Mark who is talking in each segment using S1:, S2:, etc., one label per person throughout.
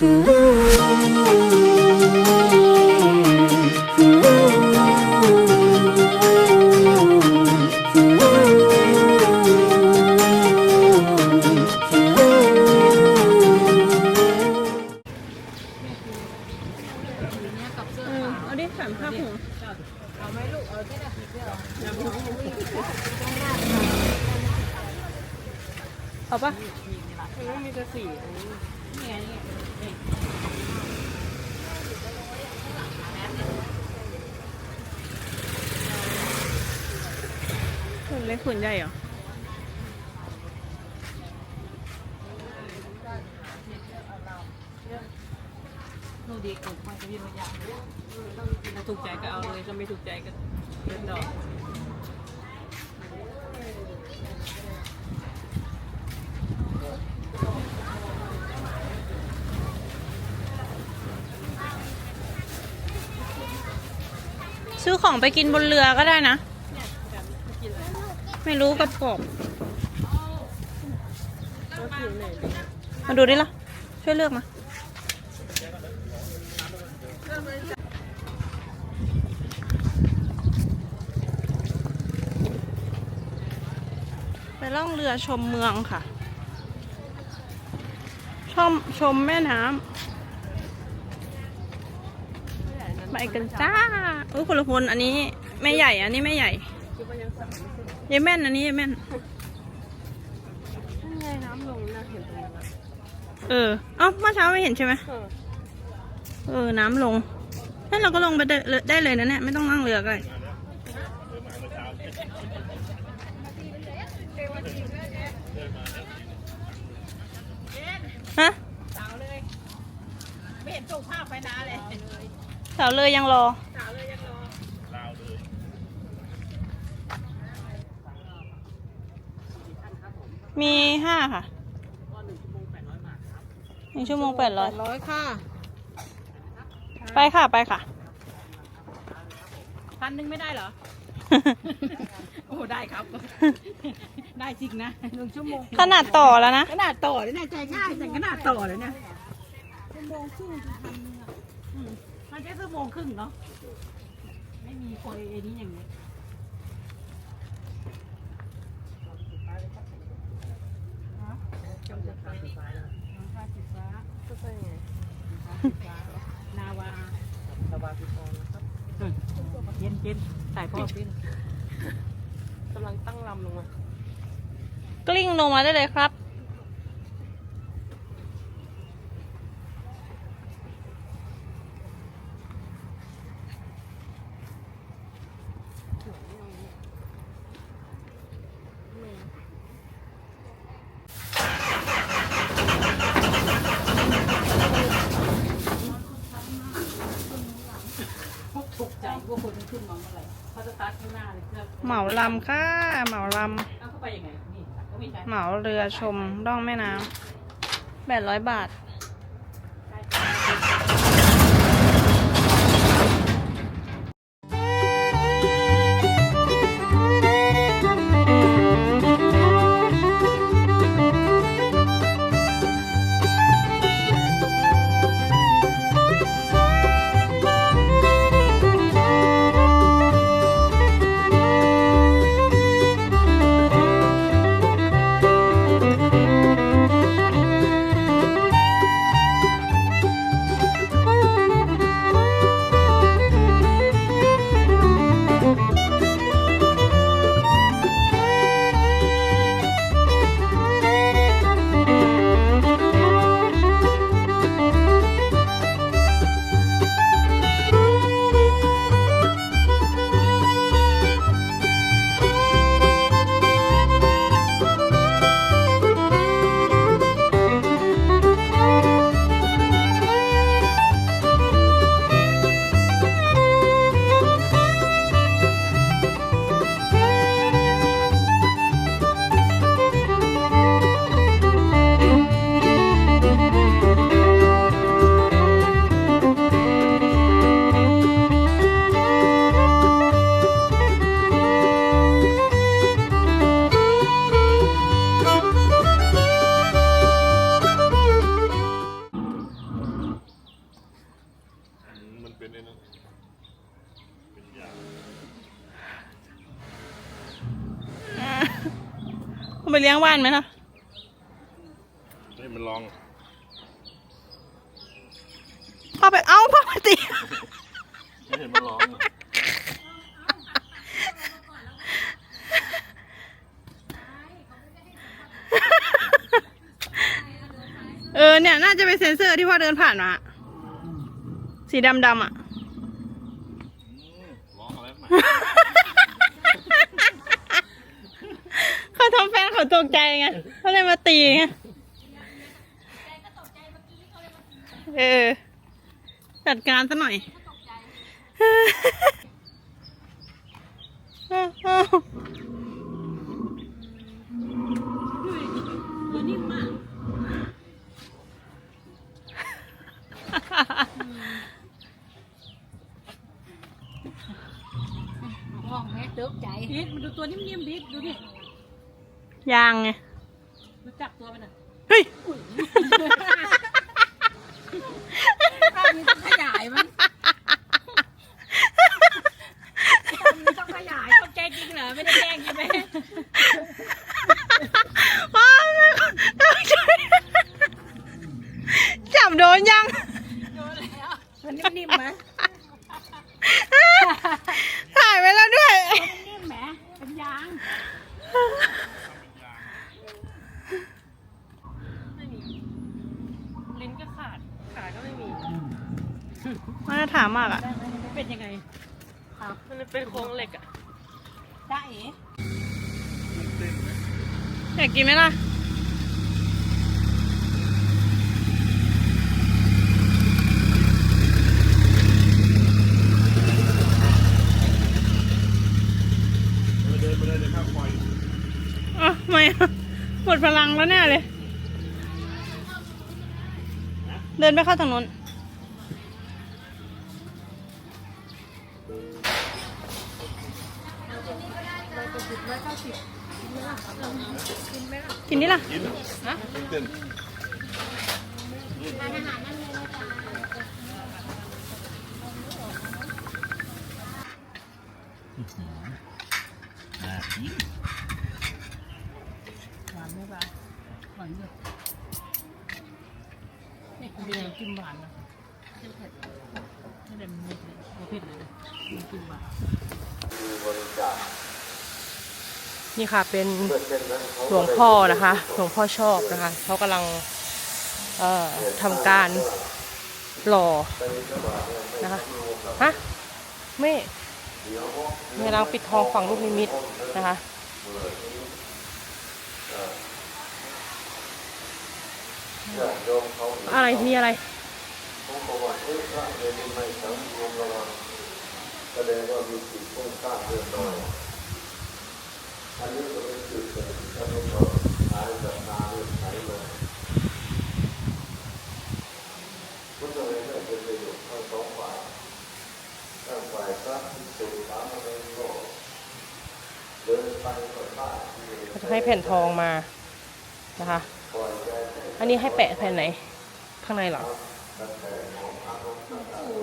S1: เเล็กขุนใหญ่เหรอ
S2: นูดีกมันจะมีบางอย่างถ้าถูกใจก็เอาเลยถ้าไม่ถูกใจก็เดินต่อ
S1: ซื้อของไปกินบนเรือก็ได้นะ ไม่รู้กระปอบมาดูดิล่ะ ช่วยเลือกมาไปล่องเรือชมเมืองค่ะ ชมชมแม่น้ำไปกันจ้าอุ้ยคนละคนอันนี้แม่ใหญ่ อันนี้แม่ใหญ่ ยายแม่นอันนี้ยายแม่น
S2: นั่นไงน้ำลงนะเห็นตรงนั้นอะ
S1: เออ เอ้าเมื่อเช้าไม่เห็นใช่ไหม
S2: เออ
S1: เออ น้ำลงนั่นเราก็ลงไปได้เลยได้เลยนะเนี่ยไม่ต้องนั่งเรือก็ได้ฮะ
S2: สาวเลย ไม่เห็นส่งภาพไปนานเลย
S1: สาวเลยยังรอ
S2: สาวเลยยังรอ
S1: มีห้าค่ะ
S2: ก็หนึ่งชั่วโมงแปดร้อยบาทครับ
S1: หนึ่งชั่วโมงแปดร้อย
S2: ร้อยค่ะ
S1: ไปค่ะไปค่ะ
S2: พันหนึ่งไม่ได้เหรอ โอ้ได้ครับ ได้จริงนะหนึ่งชั่วโมง
S1: ขนาดต่อแล้วนะ
S2: ขนาดต่อเลยนะใจง่ายแต่ขนาดต่อเลยนะชั่วโมงครึ่งคือพันหนึ่งอะอืมมันแค่ชั่วโมงครึ่งเนาะ ไม่มีคนไอ้นี้อย่างนี้นาวานาวาพิพรนะครับ เย็นสายพ่อพินกำลังตั้งลำลงมาก
S1: ลิ้งลงมาได้เลยครับ
S2: ถูกใจว่าคนมันขึ้นมาเมื่อไหร่เขาจะตัดข้างหน้าเลยเพื่อ
S1: เหมา ลำค่ะ เหมาล
S2: เอาเข้าไปยังไงนี่ก็ไม่ใช่ำ
S1: เหมาเรือชมร่องแม่น้ำแปดร้อยบาท
S3: นไหมล่ะ
S4: นี่มันลอง
S3: พ่อไปเอาพ่อไปตี
S4: ไม่เห็นมันร้องอะ
S3: เออเนี่ย น่าจะเป็นเซ็นเซอร์ที่พ่อเดินผ่านมาสีดำดำๆอะ
S4: อืมร้องอะไรมา
S3: เขาทำแฟนเขาตกใจไงเขาเลยมาตีไงเออ จัดการซะหน่อย
S5: ตัวนิ่มมาก
S2: ห้องแม่ตกใจ
S5: พีทมันดูตัวนิ่มๆพีทดูดิ
S3: ยางไง
S5: รู้จับตัวมันอะ
S3: เฮ้ย
S2: ถ้ามีต้องขยายมันถ้ามีต้องขยาย
S5: ตกใจจริงเหรอ ไม่ได้แกล้งใช่ไหม
S3: ว้าวจับโดนยัง
S2: มันนิ่มๆไหม
S3: ถ่ายไว้แล้วด้วย
S2: นิ่มๆไหมเป็นยาง
S5: ไม่มี ลิ้นก็ขาด ขาก็ไม่มี
S3: มาตรฐานมากอะ
S5: มันเป็นยังไงมันเป็นโครงเหล็กอะ
S2: ได้เอ๋
S3: อยากกินไหมล่ะ
S4: ไม่เดินไม่ได้เลยข้างไฟ
S3: อะทำไมอะ หมดพลังแล้วแน่เลย เดินไปเข้าทางนู้นกินนี่ล่ะ
S4: กินฮะเต้น
S5: หวานไหมบ้าานเยอะนี่มีน้ำจิ้มหวานนะไม่เผ็ดไม่ได้มันไม่เผ็ดไม่เผ็ดเลยนะน้ำจิ้มหวาน
S3: นี่ค่ะเป็นหลวงพ่อนะคะ หลวงพ่อชอบนะคะเขากำลังทำการหล่อนะคะฮะไม่กำลังปิดทองฝั่งลูกนิมิตนะคะ อะไรมีอะไรเขาจะให้แผ่นทองมานะคะ อันนี้ให้แปะแผ่นไหน ข้างในเหรอ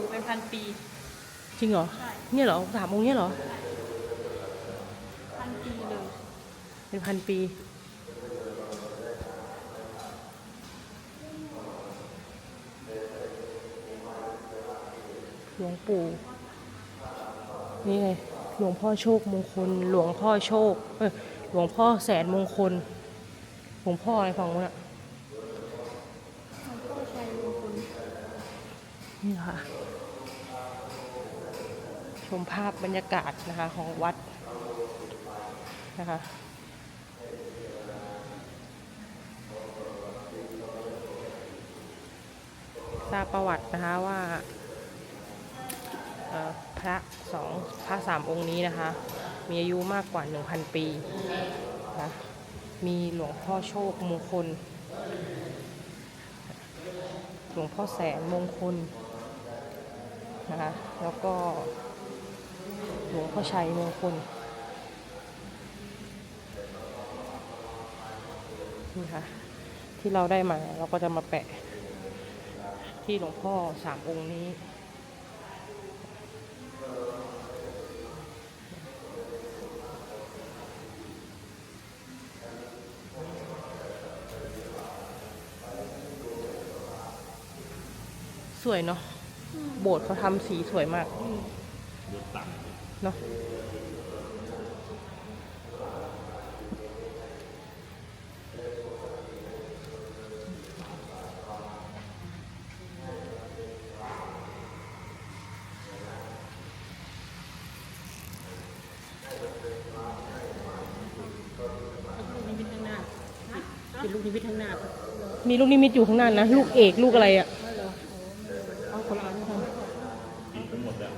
S5: เป็นพันปี
S3: จริงเหรอเนี่ยเหรอสามองค์เนี่ยเหรอ
S5: พันปีเลย
S3: เป็นพันปี หลวงปู่ นี่ไง หลวงพ่อโชคมงคล หลวงพ่อโชค เออหลวงพ่อแสนมงคล หลวงพ่ออะไรฟังวะน่ะ นี่ค่ะ ชมภาพบรรยากาศนะคะของวัดนะคะทราบประวัตินะคะว่าพระสองพระสามองค์นี้นะคะ มีอายุมากกว่า 1,000 ปีนะมีหลวงพ่อโชคมงคล หลวงพ่อแสนมงคล นะคะแล้วก็หลวงพ่อชัยเมืองคุณนี่ค่ะที่เราได้มาเราก็จะมาแปะ ที่หลวงพ่อสามองค์นี้สวยเนาะ โบสถ์เขาทำสีสวยมาก
S4: เดือดตัง
S3: เนาะ
S6: ลูกนิมิตข้างหน้าเป็นลูกนิมิตข้างหน้า
S3: มีลูกนิมิตอยู่ข้างหน้านะ ลูกเอก ลูกอะไรอะ
S6: เอาคนละอันค่ะ
S4: กินทั้งหมดแล้ว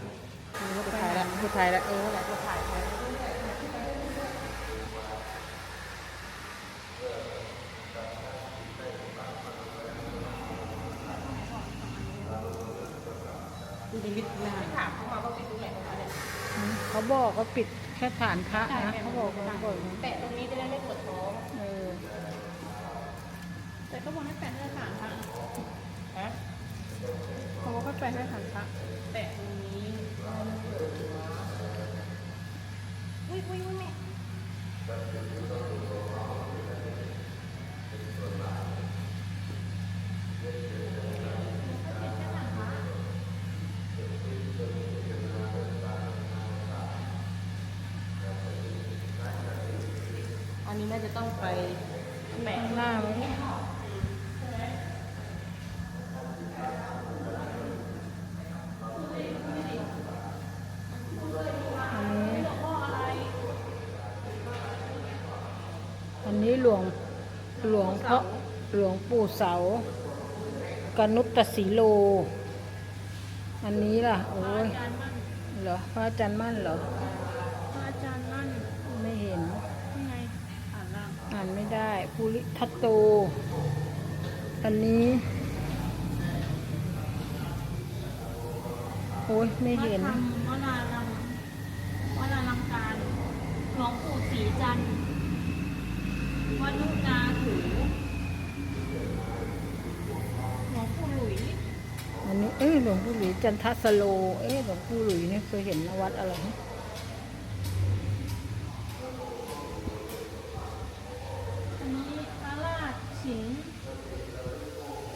S3: สุดท้ายละสุดท้ายละ
S6: เออแหละก็ถ่ายไป ลูกนิมิตข้างหน้า ถามเขามาว่าปิดตรงไหนเขาบอกว่าปิดแค่ฐานพระนะเขาบอกว่าบอกนะ
S3: แปะตรงนี้จะได้ไม่ปวดท้อง
S6: เออแต่ก็บอกให้แปะแค่ฐานพระ
S3: ฮะ
S6: เขาบอกให้แปะแค่ฐานพระ
S3: แปะตรงนี้
S2: อุ้ยอุ้ยอุ้ยแม่
S3: อันนี้ น่าจะต้องไปแปะ
S6: ข้างหน้าไว้อันนี้อันนี้หลวงหลวงพ่อหลวงปู่เสากนุตตสีโล อันนี้ล่ะ โอ้ยเหรอพระอาจารย์มั่นเหรอ
S2: พระอาจารย์นั่น
S6: ไม่เห็น
S2: ยังไงอ่านล่าง
S6: อ่าน ไม่ได้ภูริทัตโต อันนี้ โอ้ยไม่เห็น
S2: พระธรรมวราลังวราลังการหลวงปู่ศรีจันทร์วันุกาถูหลวงปู่หลุย
S6: อันนี้ เอ้ยหลวงปู่หลุยจันทสโล เอ้ยหลวงปู่หลุยเนี่ยเคยเห็นนวัดอะไรนะ
S2: อันนี้พระราชสิงห์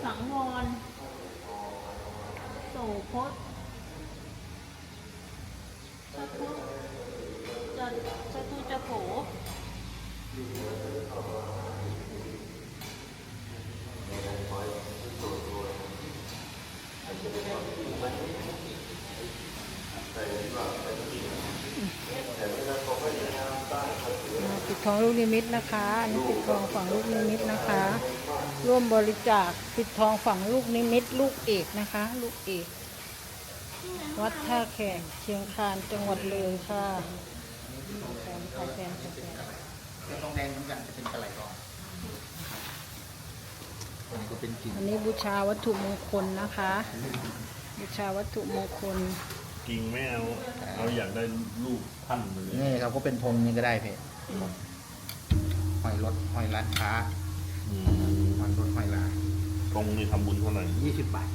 S2: สังวร โสพศ จตุจะตุจะโผ
S6: ปิดทองลูกนิมิตนะคะอันนี้ปิดทองฝั่งลูกนิมิตนะคะ ร่วมบริจาคปิดทองฝั่งลูกนิมิต ลูกเอกนะคะ ลูกเอก วัดท่าแขกเชียงคานจังหวัดเลยค่ะแฟนขายแฟนขายแฟน
S7: เป็นทองแดงเหมือนกันจะเป็นกระไหลทองอันนี้ก็เป็นกิ่ง
S6: อันนี้บูชาวัตถุมงคลนะคะ บูชาวัตถุมงคล
S4: กิ่งไม่เอาเอาอยากได้ลูกท่านไปเลย
S7: นี่ครับก็เป็นพรมนี่ก็ได้เพจหอยรถหอยร้านค้าหอยรถหอยลา
S4: ตรงนี้ทำบุญเท่าไหร่
S7: ยี่สิบบาท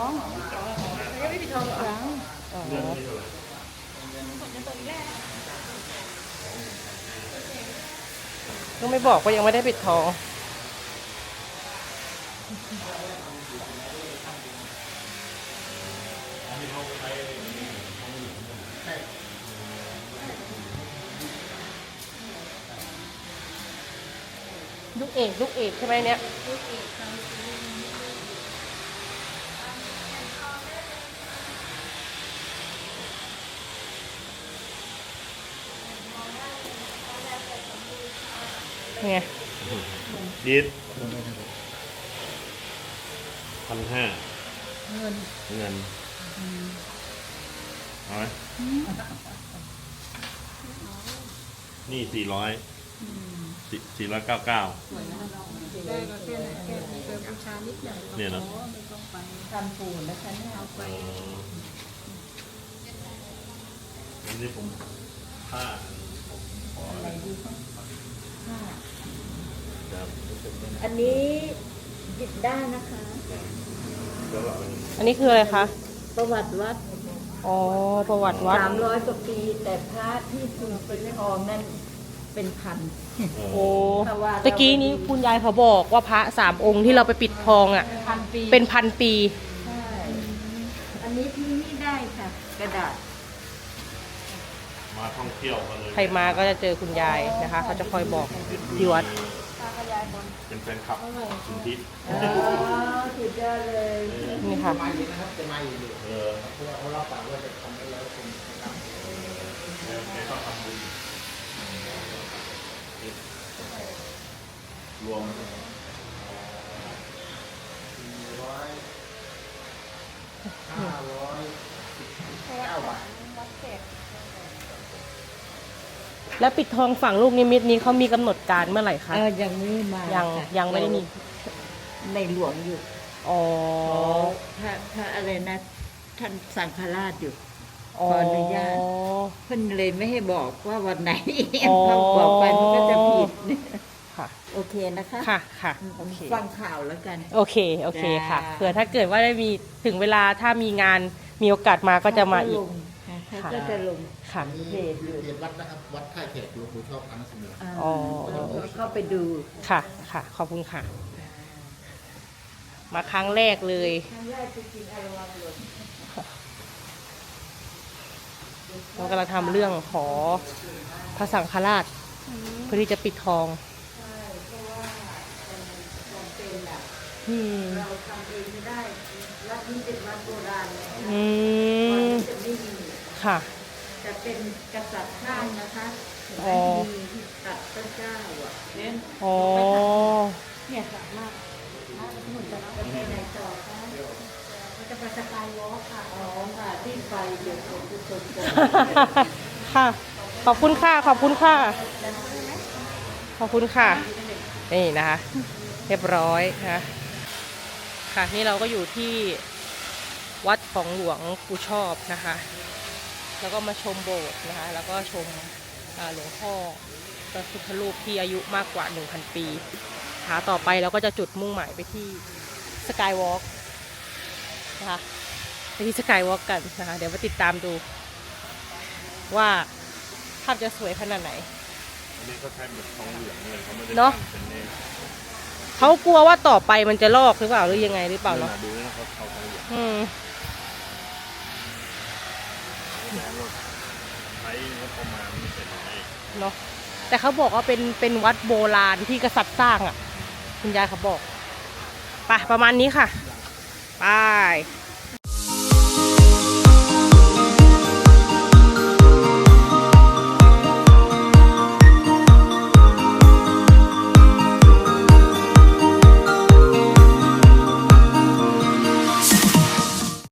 S4: อง
S6: ยังไม่ปิดทองยัง
S3: อ๋อ
S4: เรื่องเท่าไหร่
S3: ต้องไม่บอกว่ายังไม่ได้ปิดทองลูกเอกลูกเอกใช่ไหมเนี่ย ไง
S4: ดิดพันห้า
S6: เงิน
S4: เงินเอาไหมนี่สี่ร้อยสี่ร้อยเก้าเก้า
S6: ได้ก็แค่ไหนแค่ไหนเคยบูชานิดหน่อย
S4: เนี่ยเนอะ
S6: ไม่ต้องไปทำปูนแล้วฉันเอาไป
S4: อันนี้ผมผ้าผมขออะไร
S6: ห้า
S4: ครับ
S5: อันนี้หยิบได้นะคะ
S4: แล้วเรา
S3: อันนี้คืออะไรคะ
S5: ประวัติวัด
S3: อ๋อ ประวัติวัด
S5: สามร้อยกว่าปี แต่พระที่ถูกเป็นทองนั่นเป็นพัน
S3: โอ้
S5: เพราะว่า
S3: ตะกี้นี้คุณยายเขาบอกว่าพระสามองค์ที่เราไปปิดทองอะ
S5: พันปี
S3: เป็นพันปี
S5: ใช่ อันนี้ที่นี่ได้ค่ะ กระดาษ
S4: มาท่องเที่ยวกันเลย
S3: ใครมาก็จะเจอคุณยายนะคะ เขาจะคอยบอกที่วัด
S4: เป็นแฟนคลับคุณทิพย์
S5: อ๋อสุดยอดเลย
S3: นี่ค่ะ
S7: มาอีกนะครับจะมาอีกอยู่
S4: เออ
S7: เพราะว่าเขารับปากว่าจะทำให้แล้วคุณนะครับ
S4: แกก็ทำบุญรวม
S7: ร้อยห้าร้อยสิบเก้าบาท
S3: แล้วปิดทองฝั่งลูกนิมิตนี้เขามีกำหนดการเมื่อไหร่คะ
S5: เออยังไม่มา
S3: ยัง
S5: ค่ะ
S3: ยังไม่ได้มี
S5: ในหลวงอยู่
S3: อ๋อ
S5: พระพระอะไรนะท่านสังฆราชอยู่
S3: อ๋
S5: ขออนุญาตเพิ่นเลยไม่ให้บอกว่าวันไหน
S3: อ๋อ
S5: ถ้าบอกไปมันก็จะผิด
S3: ค่ะ
S5: โอเคนะคะ
S3: ค่ะค่ะโอเค
S5: ฟังข่าวแล้วกัน
S3: โอเค โอเคค่ะ
S5: จ้า
S3: เผื่อถ้าเกิดว่าได้มีถึงเวลาถ้ามีงานมีโอกาสมาก็จะมาอีก
S5: เขา
S3: ค่ะ
S5: ก็จะลง
S3: ค่ะ
S7: นี่เพจวัดนะครับ วัดท่าแขกหลวงปู่ชอบครั้งเสมอ
S5: อ่า
S3: อ๋อ
S5: เราก็เข้าไปดู
S3: ค่ะค่ะ ขอบคุณค่ะ มาครั้งแรกเลย
S5: ครั้งแรกจริงๆอารวาหลวง
S3: เรากำลังทำเรื่องขอพระสังฆราช เพื่อที่จะปิดทอง
S5: เป็นอะ
S3: อืม
S5: เราทำเองไม่ได้วัดนี้เป็นวัดโบราณเนี่ย
S3: ค่ะ
S5: จะเป็นกษัตริย์ข้างนะคะเห็นไหม
S3: อ๋อ
S5: มีที่ตัดพระเจ้าอะเนี่ย
S3: อ๋อ
S5: เนี่ยสามารถถ้าหนุนจะไปไหนต่อคะมันจะไปสกายวอล์กค่ะอ๋อค่ะที่ไปเดี๋ยวผมจะชมกัน
S3: ค่ะ ขอบคุณค่ะ ขอบคุณค่ะ ขอบคุณค่ะ นี่นะคะ เรียบร้อยนะคะค่ะนี่เราก็อยู่ที่วัดของหลวงปู่ชอบนะคะ แล้วก็มาชมโบสถ์นะคะ แล้วก็ชมอ่าหลวงพ่อพระพุทธรูปที่อายุมากกว่า 1,000 ปีขาต่อไปเราก็จะจุดมุ่งหมายไปที่สกายวอล์กนะคะไปที่สกายวอล์กกันนะคะ เดี๋ยวมาติดตามดู ว่าภาพจะสวยขนาดไหน
S4: อันนี้ก็ใช้แบบทองเหลืองเลยเขาไม่ได้
S3: เนอะ
S4: เป็นเน
S3: เขากลัวว่าต่อไปมันจะลอกหรือเปล่าหรือยังไงหรือเปล่า
S4: เนา
S3: เนาะ
S4: ดูนะเขาเขาทองเหลือง แล้วก็ใช้งบประมาณไม่เป็นไร
S3: เนาะแต่เขาบอกว่าเป็นเป็นวัดโบราณที่กษัตริย์สร้างอะ คุณยายเขาบอกไปประมาณนี้ค่ะไป